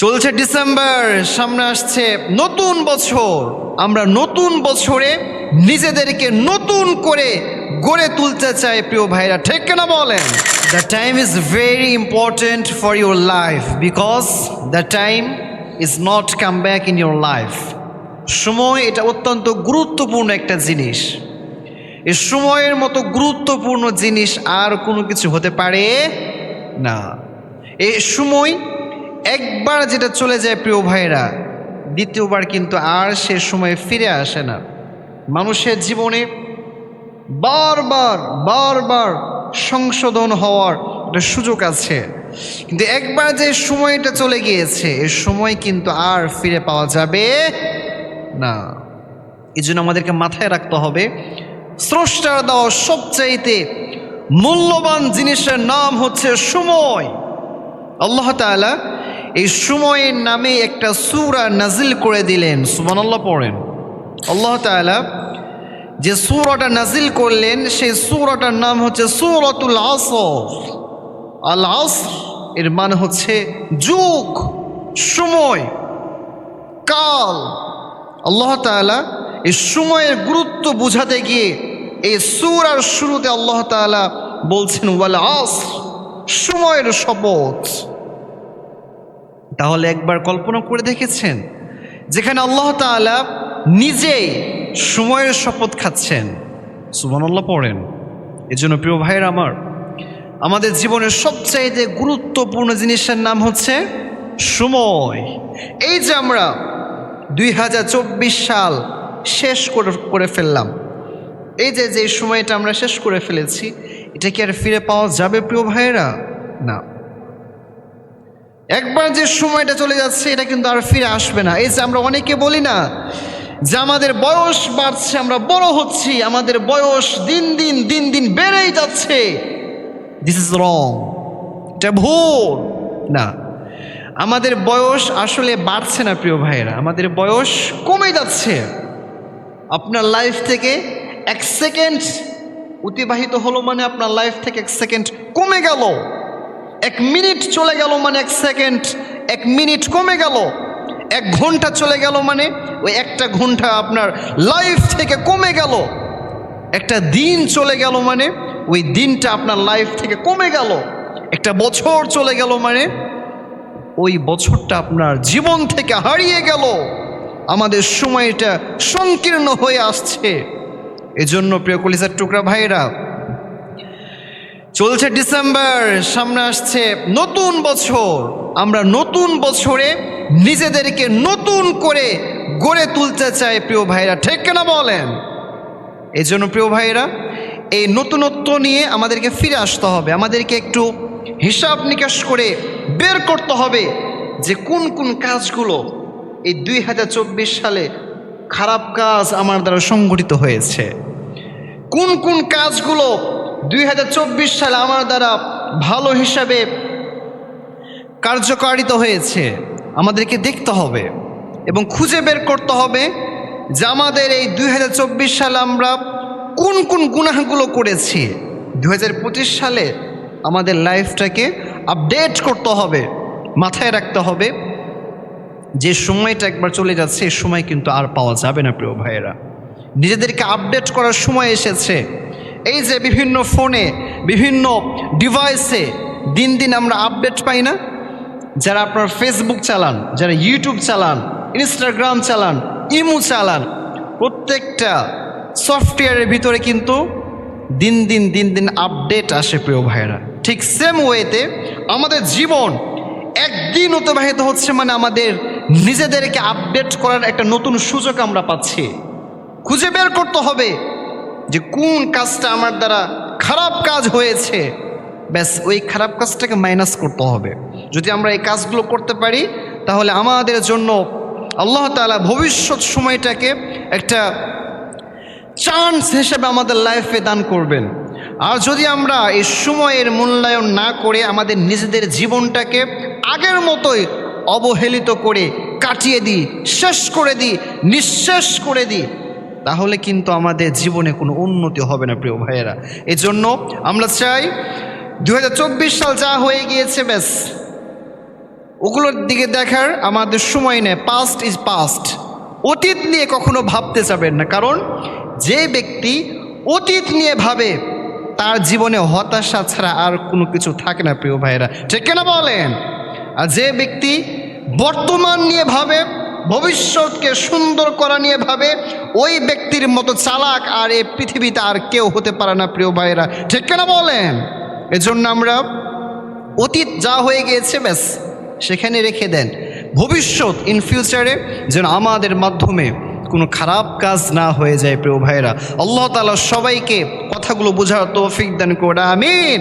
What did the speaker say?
চলছে ডিসেম্বর, সামনে আসছে নতুন বছর। আমরা নতুন বছরে নিজেদেরকে নতুন করে গড়ে তুলতে চাই, প্রিয় ভাইরা, ঠিক কেনা বলেন? The time is very important for your life because the time is not come back in your life সময় এটা অত্যন্ত গুরুত্বপূর্ণ একটা জিনিস। এই সময়ের মতো গুরুত্বপূর্ণ জিনিস আর কোনো কিছু হতে পারে না। এই সময় একবার যেটা চলে যায় প্রিয় ভাইরা দ্বিতীয়বার কিন্তু আর সে সময় ফিরে আসে না। মানুষের জীবনে বারবার বারবার সংশোধন হওয়ার একটা সুযোগ আছে। কিন্তু একবার যে সময়টা চলে গিয়েছে, এ সময় কিন্তু আর ফিরে পাওয়া যাবে না। এই জন্য আমাদেরকে মাথায় রাখতে হবে, স্রষ্টার দেওয়া সবচাইতে মূল্যবান জিনিসের নাম হচ্ছে সময়। আল্লাহ তাআলা এই সময়ের নামে একটা সুরা নাজিল করে দিলেন। সুবানাল্লাহ পড়েন। আল্লাহ তাআলা যে সুরাটা নাজিল করলেন, সেই সুরাটার নাম হচ্ছে সুরাতুল আসর। আল আসর এর মানে হচ্ছে যুগ, সময়, কাল। আল্লাহ তাআলা এই সময়ের গুরুত্ব বোঝাতে গিয়ে এই সুরার শুরুতে আল্লাহ তাআলা বলছেন, ওয়াল আসর, সময়ের শপথ। তাহলে একবার কল্পনা করে দেখেছেন? যেখানে আল্লাহ তাআলা নিজেই সময়ের শপথ খাচ্ছেন। সুবহানাল্লাহ পড়েন। এজন্য প্রিয় ভাইয়ের আমার, আমাদের জীবনের সবচাইতে গুরুত্বপূর্ণ জিনিসের নাম হচ্ছে সময়। এই যে আমরা দুই হাজার চব্বিশ সাল শেষ করে করে ফেললাম, এই যে যে সময়টা আমরা শেষ করে ফেলেছি, এটা কি আর ফিরে পাওয়া যাবে প্রিয় ভাইয়েরা? না। একবার যে সময়টা চলে যাচ্ছে, এটা কিন্তু আর ফিরে আসবে না। এই যে আমরা অনেকে বলি না যে আমাদের বয়স বাড়ছে, আমরা বড় হচ্ছি, আমাদের বয়স দিন দিন দিন দিন বেড়েই যাচ্ছে। দিস ইজ রং এটা ভুল। না, আমাদের বয়স আসলে বাড়ছে না, প্রিয় ভাইয়েরা। আমাদের বয়স কমে যাচ্ছে। আপনার লাইফ থেকে এক সেকেন্ড অতিবাহিত হলো মানে আপনার লাইফ থেকে এক সেকেন্ড কমে গেল। এক মিনিট চলে গেল মানে এক সেকেন্ড, এক মিনিট কমে গেল, এক ঘণ্টা চলে গেল মানে ওই একটা ঘণ্টা আপনার লাইফ থেকে কমে গেল, একটা দিন চলে গেল মানে ওই দিনটা আপনার লাইফ থেকে কমে গেল, একটা বছর চলে গেল মানে ওই বছরটা আপনার জীবন থেকে হারিয়ে গেল, আমাদের সময়টা সংকীর্ণ হয়ে আসছে। এজন্য প্রিয় কলিজার টুকরা ভাইরা চলছে ডিসেম্বর, সামনে আসছে নতুন বছর। আমরা নতুন বছরে নিজেদেরকে নতুন করে গড়ে তুলতে চাই, প্রিয় ভাইরা ঠিক কেনা বলেন? এই জন্য, প্রিয় ভাইরা এই নতুনত্ব নিয়ে আমাদেরকে ফিরে আসতে হবে। আমাদেরকে একটু হিসাব নিকাশ করে বের করতে হবে যে কোন কোন কাজগুলো এই দুই হাজার চব্বিশ সালে খারাপ কাজ আমার দ্বারা সংগঠিত হয়েছে। কোন কোন কাজগুলো দুই হাজার চব্বিশ সালে আমার দ্বারা ভালো হিসাবে কার্যকারিত হয়েছে। আমাদেরকে দেখতে হবে এবং খুঁজে বের করতে হবে যে আমাদের এই দুই হাজার চব্বিশ সালে আমরা কোন কোন গুনাহগুলো করেছি। দু হাজার পঁচিশ সালে আমাদের লাইফটাকে আপডেট করতে হবে, মাথায় রাখতে হবে। যে সময়টা একবার চলে যাচ্ছে এই সময় কিন্তু আর পাওয়া যাবে না, প্রিয় ভাইয়েরা। নিজেদেরকে আপডেট করার সময় এসেছে। এই যে বিভিন্ন ফোনে, বিভিন্ন ডিভাইসে দিন দিন আমরা আপডেট পাই না। যারা আপনার ফেসবুক চালান, যারা ইউটিউব চালান ইনস্টাগ্রাম চালান ইমু চালান, প্রত্যেকটা সফটওয়্যারের ভিতরে কিন্তু দিন দিন দিন দিন আপডেট আসে প্রিয় ভাইয়েরা। ঠিক সেম ওয়েতে আমাদের জীবন একদিন অতিবাহিত হচ্ছে মানে আমাদের নিজেদেরকে আপডেট করার একটা নতুন সুযোগ আমরা পাচ্ছি। খুঁজে বের করতে হবে। যে কোন কাজটা আমার দ্বারা খারাপ কাজ হয়েছে, ব্যাস ওই খারাপ কাজটাকে মাইনাস করতে হবে। যদি আমরা এই কাজগুলো করতে পারি, তাহলে আমাদের জন্য আল্লাহ তাআলা ভবিষ্যৎ সময়টাকে একটা চান্স হিসেবে আমাদের লাইফে দান করবেন। আর যদি আমরা এই সময়ের মূল্যায়ন না করে আমাদের নিজেদের জীবনটাকে আগের মতোই অবহেলিত করে কাটিয়ে দিই, শেষ করে দিই, নিঃশেষ করে দিই তাহলে কিন্তু আমাদের জীবনে কোনো উন্নতি হবে না, প্রিয় ভাইয়েরা। এই জন্য আমরা চাই দু হাজার চব্বিশ সাল যা হয়ে গিয়েছে, ব্যাস। ওগুলোর দিকে দেখার আমাদের সময় নেই। পাস্ট ইজ পাস্ট অতীত নিয়ে কখনো ভাবতে যাবেন না, কারণ যে ব্যক্তি অতীত নিয়ে ভাবে, তার জীবনে হতাশা ছাড়া আর কোনো কিছু থাকে না, প্রিয় ভাইয়েরা। ঠিক কেনা বলেন? আর যে ব্যক্তি বর্তমান নিয়ে ভাবে ভবিষ্যৎকে সুন্দর করা নিয়ে ভাবে, ওই ব্যক্তির মতো চালাক আর এই পৃথিবীতে আর কেউ হতে পারে না, প্রিয় ভাইয়েরা। ঠিক কেনা বলেন? এজন্য আমরা অতীত যা হয়ে গিয়েছে, ব্যাস, সেখানে রেখে দেন। ভবিষ্যৎ ইন ফিউচারে যেন আমাদের মাধ্যমে কোনো খারাপ কাজ না হয়ে যায়, প্রিয় ভাইয়েরা। আল্লাহ তালা সবাইকে কথাগুলো বোঝার তৌফিক দান করে আমিন।